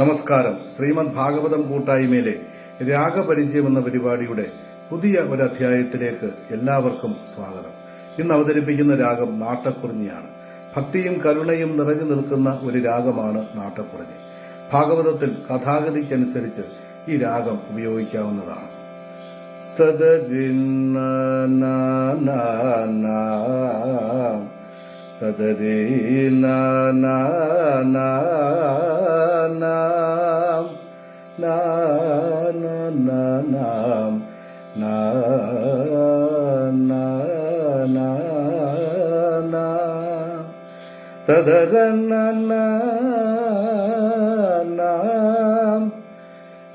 നമസ്കാരം. ശ്രീമദ് ഭാഗവതം കൂട്ടായ്മയിലെ രാഗപരിചയം എന്ന പരിപാടിയുടെ പുതിയ ഒരു അധ്യായത്തിലേക്ക് എല്ലാവർക്കും സ്വാഗതം. ഇന്ന് അവതരിപ്പിക്കുന്ന രാഗം നാട്ടക്കുറിഞ്ഞിയാണ്. ഭക്തിയും കരുണയും നിറഞ്ഞു നിൽക്കുന്ന ഒരു രാഗമാണ് നാട്ടക്കുറിഞ്ഞി. ഭാഗവതത്തിൽ കഥാഗതിക്കനുസരിച്ച് ഈ രാഗം ഉപയോഗിക്കാവുന്നതാണ്. നാ. തദരീ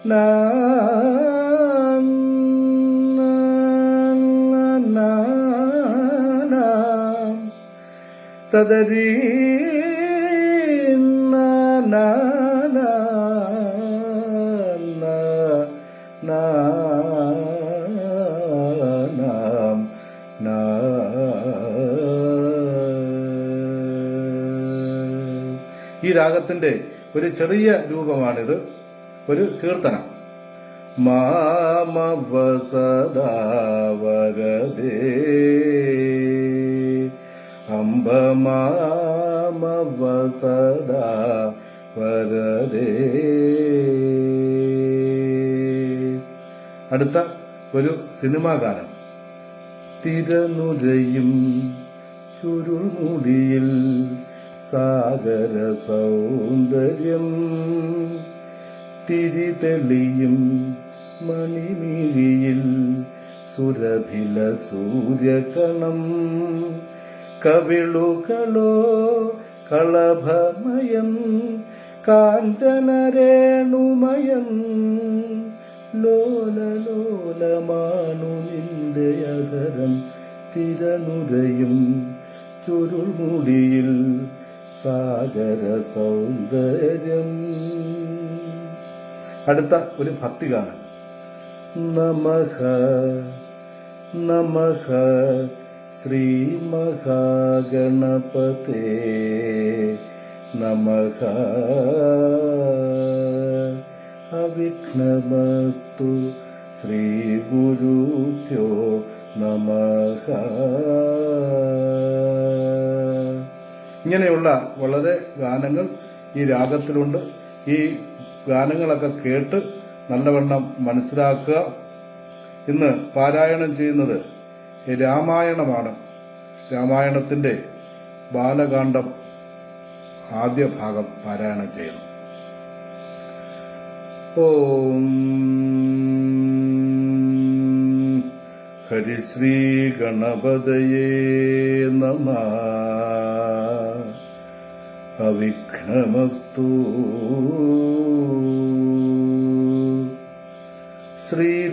നാ നാ. ഈ രാഗത്തിന്റെ ഒരു ചെറിയ രൂപമാണിത് ഒരു കീർത്തനം മാമവസദാവരദേ അടുത്ത ഒരു സിനിമാ ഗാനം. തിരനുരയും ചുരുൾമുടിയിൽ സാഗര സൗന്ദര്യം. തിരിതെളിയും മണിമിഴിയിൽ സുരഭില സൂര്യകണം. കവിളുകളോ കളഭമയം കാഞ്ചനരേണുമയം ലോലലോലമാണു നിന്റെ അധരം തിരനുരയും ചുരുൾമുടിയിൽ സാഗര സൗന്ദര്യം. അടുത്ത ഒരു ഭക്തിഗാനം നമഃ നമഹ ശ്രീ മഹാഗണപതേ നമഹ അവിഘ്നമസ്തു ശ്രീ ഗുരുഭ്യോ നമഹ ഇങ്ങനെയുള്ള വളരെ ഗാനങ്ങൾ ഈ രാഗത്തിലുണ്ട്. ഈ ഗാനങ്ങളൊക്കെ കേട്ട് നല്ലവണ്ണം മനസ്സിലാക്കുക. ഇന്ന് പാരായണം ചെയ്യുന്നത് രാമായണമാണ്. രാമായണത്തിന്റെ ബാലകാന്ഡം ആദ്യ ഭാഗം പാരായണം ചെയ്യുന്നു. ഓം ഹരിശ്രീ ഗണപതയേ നമ. അവിഘ്നമസ്തു. ശ്രീരാമ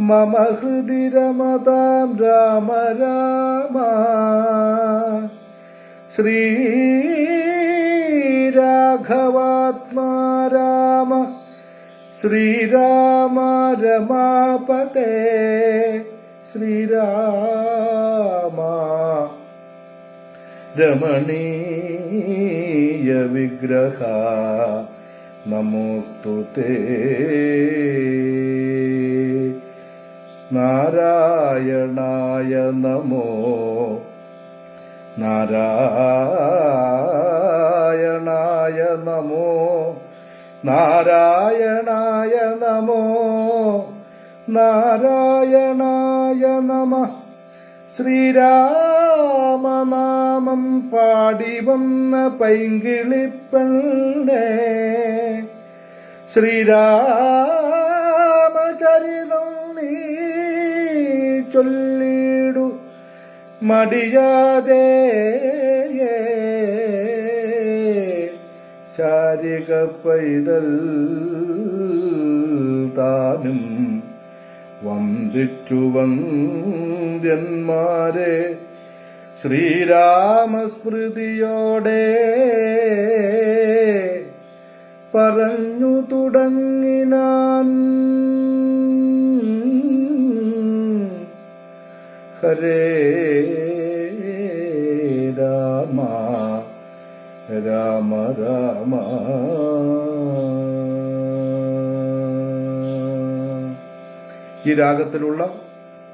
മമ ഹൃദി രമതാം രാമ. രാമ. ശ്രീരാഘവാത്മാ രാമ ശ്രീരാമ രമാപതേ ശ്രീരാമ രമണീയ വിഗ്രഹ. നമോസ്തു തേ നാരായണായ നമോ. നാരായണായ നമോ. നാരായണായ നമോ. നാരായണായ നമ. ശ്രീരാമനാമം പാടി വന്ന പൈങ്കിളിപ്പെണ്ണേ. ശ്രീരാമചരിതം നീ ചൊല്ലിടു. മടിയാതെ ശാരിക പൈതൽ താനും വന്ദിച്ചു വന്ദ്യന്മാരെ ശ്രീരാമസ്മൃതിയോടെ പറഞ്ഞു തുടങ്ങിനാൻ ഹരേ രാമ രാമ രാമ. ഈ രാഗത്തിലുള്ള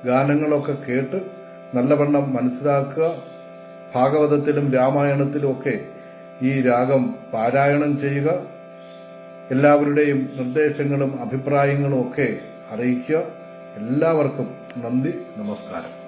ഗാനങ്ങളൊക്കെ കേട്ട് നല്ലവണ്ണം മനസ്സിലാക്കുക. ഭാഗവതത്തിലും രാമായണത്തിലും ഒക്കെ ഈ രാഗം പാരായണം ചെയ്യുക. എല്ലാവരുടെയും നിർദ്ദേശങ്ങളും അഭിപ്രായങ്ങളും ഒക്കെ അറിയിക്കുക. എല്ലാവർക്കും നന്ദി നമസ്കാരം.